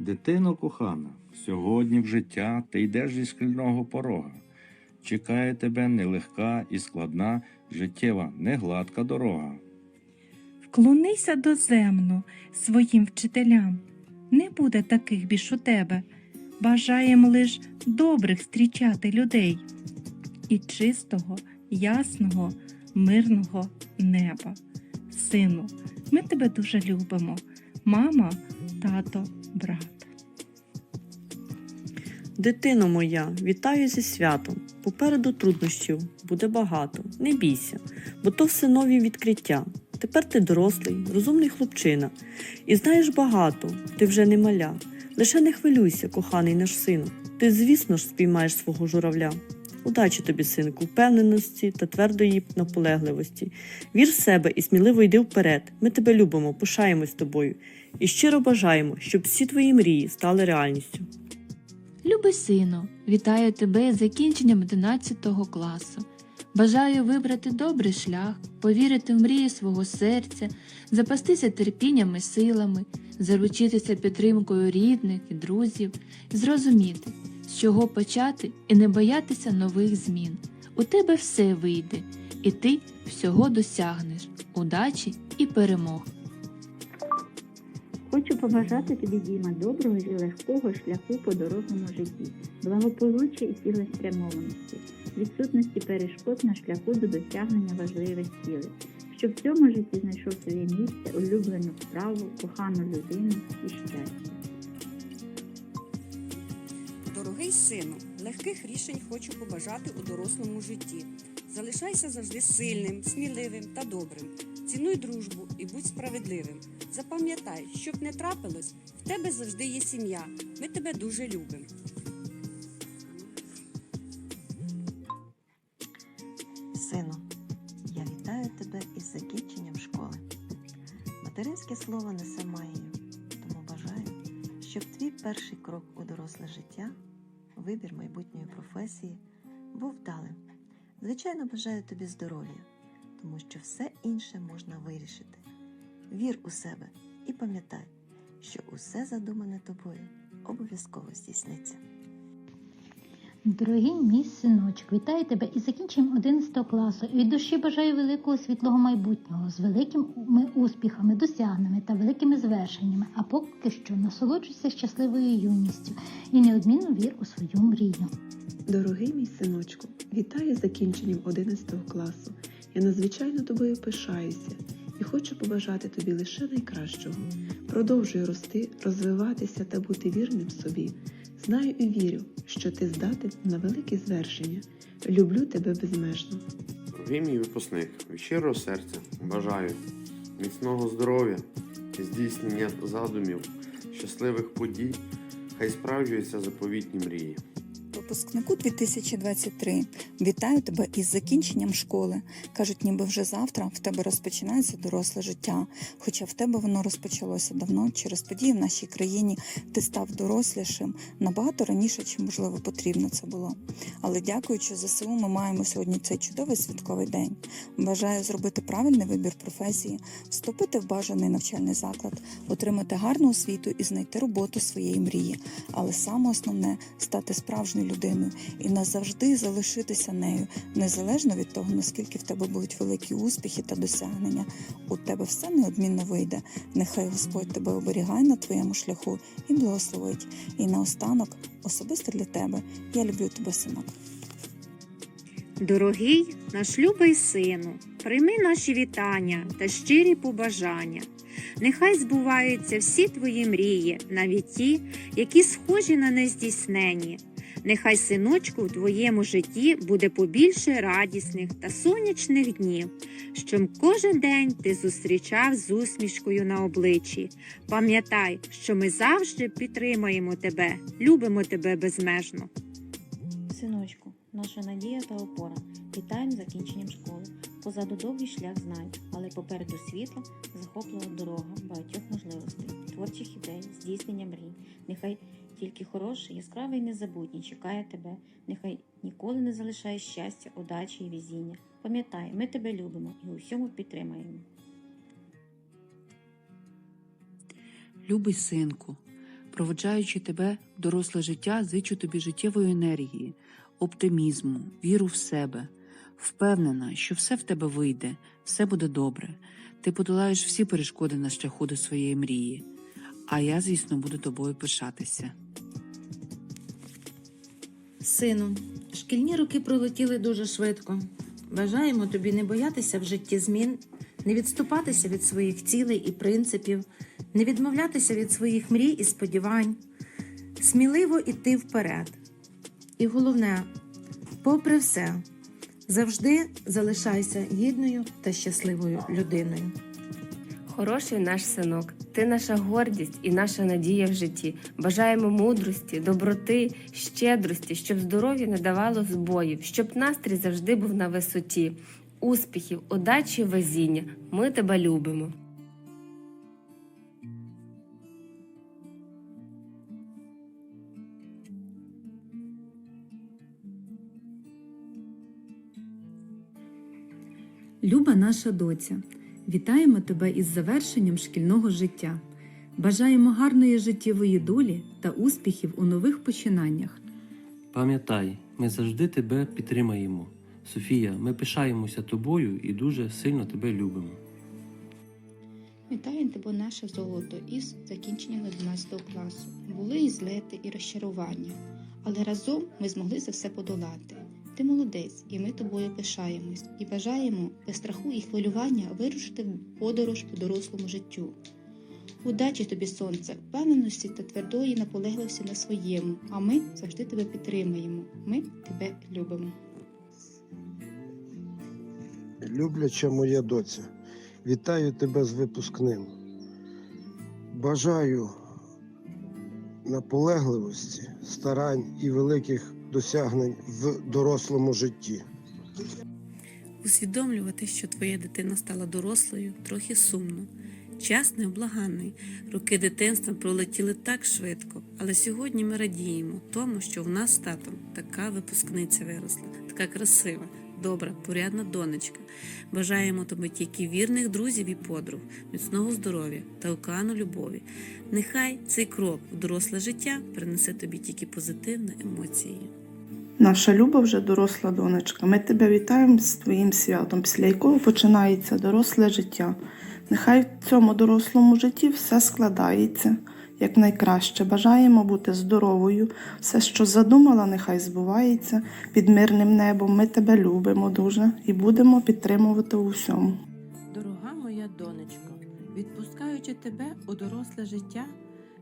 Дитино кохана, сьогодні в життя ти йдеш зі шкільного порога. Чекає тебе нелегка і складна життєва негладка дорога. Вклонися доземно своїм вчителям. Не буде таких більш у тебе. Бажаєм лиш добрих зустрічати людей і чистого, ясного, мирного неба. Сину, ми тебе дуже любимо. Мама, тато, брат. Дитино моя, вітаю зі святом. Попереду труднощів буде багато. Не бійся, бо то все нові відкриття. Тепер ти дорослий, розумний хлопчина. І знаєш багато, ти вже не маля. Лише не хвилюйся, коханий наш сину. Ти, звісно ж, спіймаєш свого журавля. Удачі тобі, синку, впевненості та твердої наполегливості. Вір в себе і сміливо йди вперед. Ми тебе любимо, пишаємось тобою і щиро бажаємо, щоб всі твої мрії стали реальністю. Любий сину, вітаю тебе з закінченням 11 класу. Бажаю вибрати добрий шлях, повірити в мрії свого серця, запастися терпінням і силами, заручитися підтримкою рідних і друзів, зрозуміти, з чого почати і не боятися нових змін. У тебе все вийде, і ти всього досягнеш, удачі і перемог. Хочу побажати тобі, Діма, доброго і легкого шляху по дорослому житті, благополуччя і цілеспрямованості, відсутності перешкод на шляху до досягнення важливих цілей, щоб в цьому житті знайшов своє місце, улюблену справу, кохану людину і щастя. Дорогий сину, легких рішень хочу побажати у дорослому житті. Залишайся завжди сильним, сміливим та добрим. Цінуй дружбу і будь справедливим. Запам'ятай, щоб не трапилось, в тебе завжди є сім'я. Ми тебе дуже любимо. Сину, я вітаю тебе із закінченням школи. Материнське слово несе магію, тому бажаю, щоб твій перший крок у доросле життя, вибір майбутньої професії, був вдалим. Звичайно, бажаю тобі здоров'я, тому що все інше можна вирішити. Вір у себе і пам'ятай, що усе задумане тобою обов'язково здійсниться. Дорогий мій синочок, вітаю тебе із закінченням 11 класу. Від душі бажаю великого світлого майбутнього з великими успіхами, досягненнями та великими звершеннями. А поки що насолоджуйся щасливою юністю і неодмінно вір у свою мрію. Дорогий мій синочку, вітаю з закінченням 11 класу. Я надзвичайно тобою пишаюся і хочу побажати тобі лише найкращого. Продовжуй рости, розвиватися та бути вірним собі. Знаю і вірю, що ти здатен на великі звершення. Люблю тебе безмежно. Дорогий мій випускник, від щирого серця бажаю міцного здоров'я, здійснення задумів, щасливих подій, хай справджуються заповітні мрії. Випускнику 2023 вітаю тебе із закінченням школи. Кажуть, ніби вже завтра в тебе розпочинається доросле життя. Хоча в тебе воно розпочалося давно. Через події в нашій країні ти став дорослішим набагато раніше, чим можливо потрібно це було. Але дякуючи ЗСУ, ми маємо сьогодні цей чудовий святковий день. Бажаю зробити правильний вибір професії, вступити в бажаний навчальний заклад, отримати гарну освіту і знайти роботу своєї мрії. Але саме основне стати справжньою людиною і назавжди залишитися нею, незалежно від того, наскільки в тебе будуть великі успіхи та досягнення. У тебе все неодмінно вийде. Нехай Господь тебе оберігає на твоєму шляху і благословить. І наостанок, особисто для тебе, я люблю тебе, синок. Дорогий наш любий сину, прийми наші вітання та щирі побажання. Нехай збуваються всі твої мрії, навіть ті, які схожі на нездійснені. Нехай, синочку, в твоєму житті буде побільше радісних та сонячних днів, щоб кожен день ти зустрічав з усмішкою на обличчі. Пам'ятай, що ми завжди підтримаємо тебе, любимо тебе безмежно. Синочку, наша надія та опора. Вітаємо закінченням школи. Позаду довгий шлях знань, але попереду світла, захоплива дорога багатьох можливостей, творчих ідей, здійснення мрій. Нехай тільки хороше, яскраве і незабутнє чекає тебе. Нехай ніколи не залишає щастя, удачі і везіння. Пам'ятай, ми тебе любимо і у всьому підтримаємо. Любий синку, Проводжаючи тебе в доросле життя, зичу тобі життєвої енергії, оптимізму, віру в себе. Впевнена, що все в тебе вийде, все буде добре. Ти подолаєш всі перешкоди на шляху до своєї мрії. А я, звісно, буду тобою пишатися. Сину, шкільні роки пролетіли дуже швидко. Бажаємо тобі не боятися в житті змін, не відступатися від своїх цілей і принципів, не відмовлятися від своїх мрій і сподівань, сміливо йти вперед. І головне, попри все, завжди залишайся гідною та щасливою людиною. Хороший наш синок, ти наша гордість і наша надія в житті. Бажаємо мудрості, доброти, щедрості, щоб здоров'я не давало збоїв, щоб настрій завжди був на висоті. Успіхів, удачі, везіння. Ми тебе любимо. Люба наша доця, вітаємо тебе із завершенням шкільного життя. Бажаємо гарної життєвої долі та успіхів у нових починаннях. Пам'ятай, ми завжди тебе підтримаємо. Софія, ми пишаємося тобою і дуже сильно тебе любимо. Вітаю тебе, наше золото, із закінченням 11 класу. Були і злети, і розчарування, але разом ми змогли це все подолати. Ти молодець, і ми тобою пишаємось, і бажаємо без страху і хвилювання вирушити в подорож по дорослому життю. Удачі тобі, сонце, впевненості та твердої наполегливості на своєму, а ми завжди тебе підтримаємо. Ми тебе любимо. Любляча моя доця, вітаю тебе з випускним. Бажаю наполегливості, старань і великих досягнень в дорослому житті. Усвідомлювати, що твоя дитина стала дорослою, трохи сумно. Час невблаганний. Роки дитинства пролетіли так швидко, але сьогодні ми радіємо тому, що в нас з татом така випускниця виросла, така красива, добра, порядна донечка. Бажаємо тобі тільки вірних друзів і подруг, міцного здоров'я та океану любові. Нехай цей крок в доросле життя принесе тобі тільки позитивні емоції. Наша люба вже доросла донечка. Ми тебе вітаємо з твоїм святом, після якого починається доросле життя. Нехай в цьому дорослому житті все складається як найкраще. Бажаємо бути здоровою. Все, що задумала, нехай збувається під мирним небом. Ми тебе любимо дуже і будемо підтримувати у всьому. Дорога моя донечко, відпускаючи тебе у доросле життя,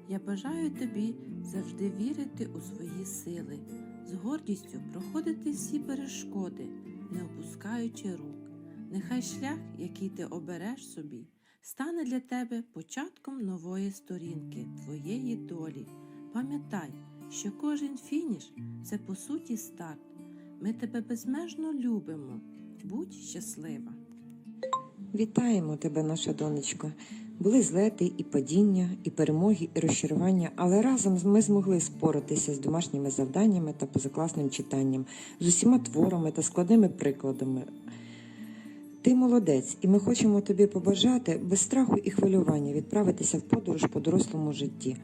я бажаю тобі завжди вірити у свої сили, з гордістю проходити всі перешкоди, не опускаючи рук. Нехай шлях, який ти обереш собі, стане для тебе початком нової сторінки твоєї долі. Пам'ятай, що кожен фініш це по суті старт. Ми тебе безмежно любимо. Будь щаслива! Вітаємо тебе, наша донечко. Були злети і падіння, і перемоги, і розчарування, але разом ми змогли споратися з домашніми завданнями та позакласним читанням, з усіма творами та складними прикладами. Ти молодець, і ми хочемо тобі побажати без страху і хвилювання відправитися в подорож по дорослому житті.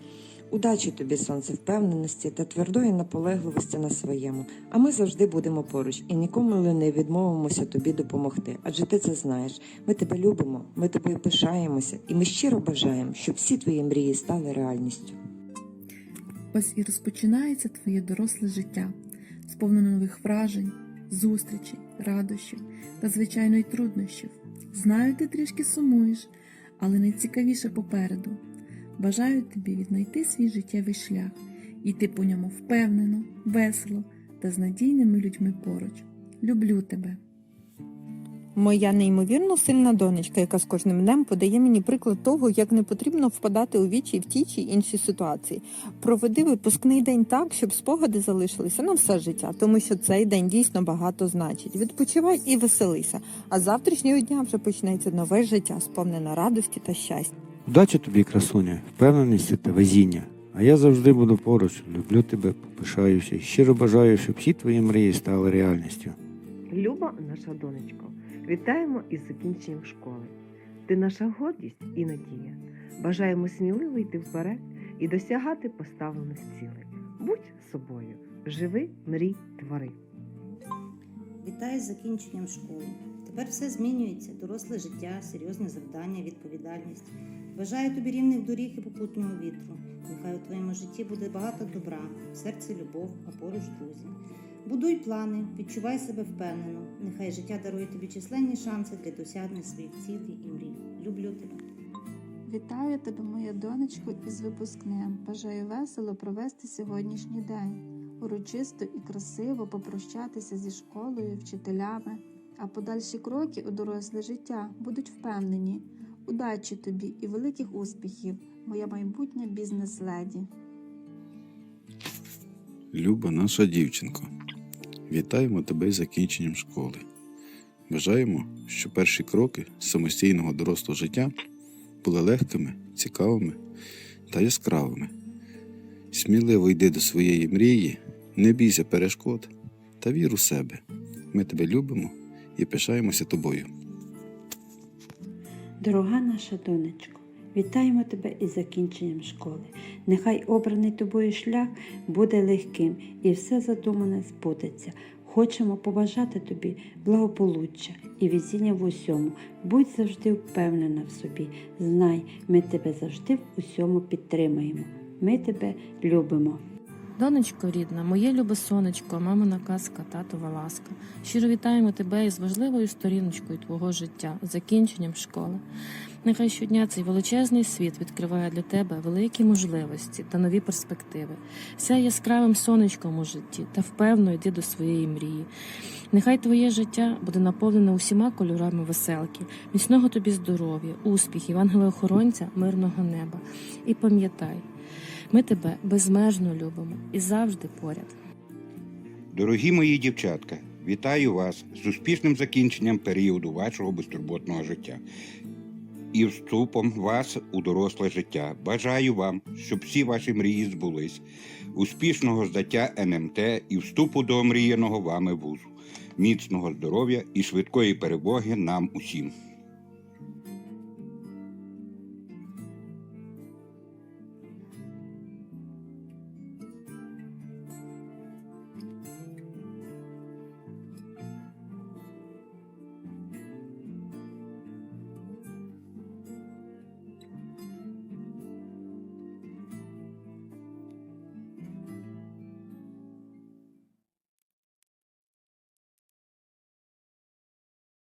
Удачі тобі, сонце, впевненості та твердої наполегливості на своєму. А ми завжди будемо поруч і нікому не відмовимося тобі допомогти. Адже ти це знаєш. Ми тебе любимо, ми тобою пишаємося, і ми щиро бажаємо, щоб всі твої мрії стали реальністю. Ось і розпочинається твоє доросле життя, сповнене нових вражень, зустрічей, радощів та, звичайно, й труднощів. Знаю, ти трішки сумуєш, але найцікавіше попереду. Бажаю тобі віднайти свій життєвий шлях, йти по ньому впевнено, весело та з надійними людьми поруч. Люблю тебе. Моя неймовірно сильна донечка, яка з кожним днем подає мені приклад того, як не потрібно впадати у вічі в тій чи іншій ситуації. Проведи випускний день так, щоб спогади залишилися на все життя, тому що цей день дійсно багато значить. Відпочивай і веселися. А з завтрашнього дня вже почнеться нове життя, сповнене радості та щастя. Удачі тобі, красуня, впевненості та везіння. А я завжди буду поруч, люблю тебе, пишаюся і щиро бажаю, щоб всі твої мрії стали реальністю. Люба наша донечко, вітаємо із закінченням школи. Ти наша гордість і надія. Бажаємо сміливо йти вперед, і досягати поставлених цілей. Будь собою, живи, мрій, твори. Вітаю з закінченням школи. Тепер все змінюється: доросле життя, серйозні завдання, відповідальність. Бажаю тобі рівних доріг і попутнього вітру. Нехай у твоєму житті буде багато добра, в серці любов, а поруч друзі. Будуй плани, відчувай себе впевнено. Нехай життя дарує тобі численні шанси для досягнення своїх цілей і мрій. Люблю тебе. Вітаю тебе, моя донечко, із випускним. Бажаю весело провести сьогоднішній день, урочисто і красиво попрощатися зі школою, вчителями, а подальші кроки у доросле життя будуть впевнені. Удачі тобі і великих успіхів, моя майбутня бізнес-леді. Люба наша дівчинко, вітаємо тебе з закінченням школи. Бажаємо, щоб перші кроки самостійного дорослого життя були легкими, цікавими та яскравими. Сміливо йди до своєї мрії, не бійся перешкод та вір у себе. Ми тебе любимо і пишаємося тобою. Дорога наша донечко, вітаємо тебе із закінченням школи. Нехай обраний тобою шлях буде легким і все задумане збудеться. Хочемо побажати тобі благополуччя і везіння в усьому. Будь завжди впевнена в собі. Знай, ми тебе завжди в усьому підтримаємо. Ми тебе любимо. Донечко рідна, моє любе сонечко, мамина казка, татова ласка. Щиро вітаємо тебе із важливою сторіночкою твого життя, закінченням школи. Нехай щодня цей величезний світ відкриває для тебе великі можливості та нові перспективи. Сяй яскравим сонечком у житті та впевно йди до своєї мрії. Нехай твоє життя буде наповнене усіма кольорами веселки, міцного тобі здоров'я, успіхів, ангела-охоронця, мирного неба. І пам'ятай, ми тебе безмежно любимо і завжди поряд. Дорогі мої дівчатка, вітаю вас з успішним закінченням періоду вашого безтурботного життя і вступом вас у доросле життя. Бажаю вам, щоб всі ваші мрії збулись, успішного здаття НМТ і вступу до омріяного вами вузу, міцного здоров'я і швидкої перемоги нам усім.